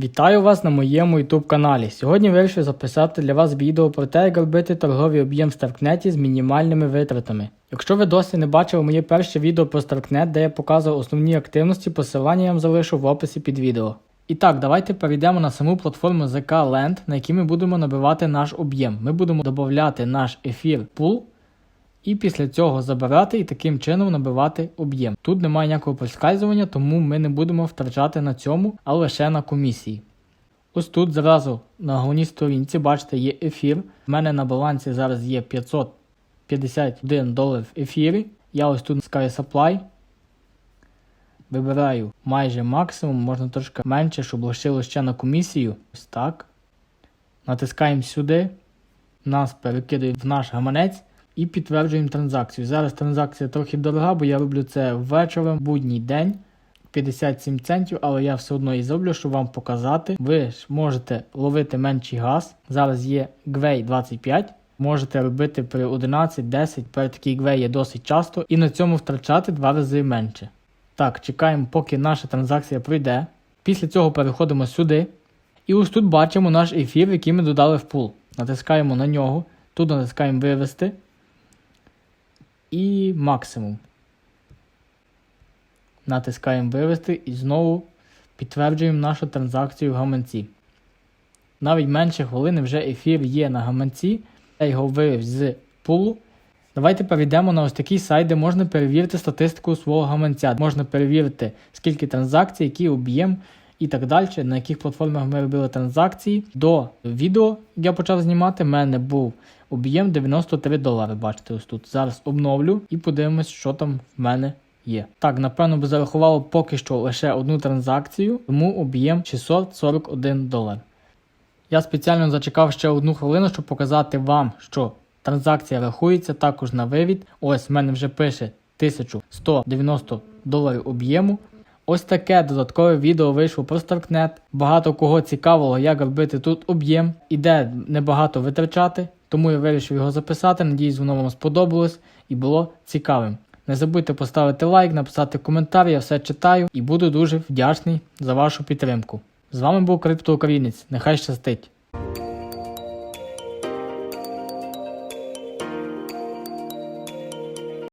Вітаю вас на моєму YouTube каналі. Сьогодні вирішив записати для вас відео про те, як робити торговий об'єм в Старкнеті з мінімальними витратами. Якщо ви досі не бачили моє перше відео про Старкнет, де я показував основні активності, посилання я вам залишу в описі під відео. І так, давайте перейдемо на саму платформу ZK Land, на якій ми будемо набивати наш об'єм. Ми будемо додати наш ефір пул і після цього забирати і таким чином набивати об'єм. Тут немає ніякого проскальзування, тому ми не будемо втрачати на цьому, а лише на комісії. Ось тут зразу на головній сторінці, бачите, є ефір. У мене на балансі зараз є 551 долар в ефірі. Я ось тут Sky Supply. Вибираю майже максимум, можна трошки менше, щоб лишило ще на комісію. Ось так. Натискаємо сюди. Нас перекидує в наш гаманець і підтверджуємо транзакцію. Зараз транзакція трохи дорога, бо я роблю це ввечері, в будній день. 57 центів, але я все одно і зроблю, щоб вам показати. Ви ж можете ловити менший газ. Зараз є Гвей 25. Можете робити при 11-10, перед такий Гвей є досить часто, і на цьому втрачати два рази менше. Так, чекаємо, поки наша транзакція пройде. Після цього переходимо сюди. І ось тут бачимо наш ефір, який ми додали в пул. Натискаємо на нього, тут натискаємо вивести. І максимум. Натискаємо вивести і знову підтверджуємо нашу транзакцію в гаманці. Навіть менше хвилини вже ефір є на гаманці. Я його вивів з пулу. Давайте перейдемо на ось такий сайт, де можна перевірити статистику свого гаманця. Можна перевірити, скільки транзакцій, який об'єм і так далі, на яких платформах ми робили транзакції. До відео, я почав знімати, в мене був об'єм 93 долари. Бачите, ось тут. Зараз обновлю і подивимось, що там в мене є. Так, напевно, би зарахувало поки що лише одну транзакцію, тому об'єм 641 долар. Я спеціально зачекав ще одну хвилину, щоб показати вам, що транзакція рахується також на вивід. Ось в мене вже пише 1190 доларів об'єму. Ось таке додаткове відео вийшло про Starknet. Багато кого цікавило, як робити тут об'єм і де небагато витрачати, тому я вирішив його записати. Надіюсь, воно вам сподобалось і було цікавим. Не забудьте поставити лайк, написати коментар, я все читаю і буду дуже вдячний за вашу підтримку. З вами був Криптоукраїнець. Нехай щастить!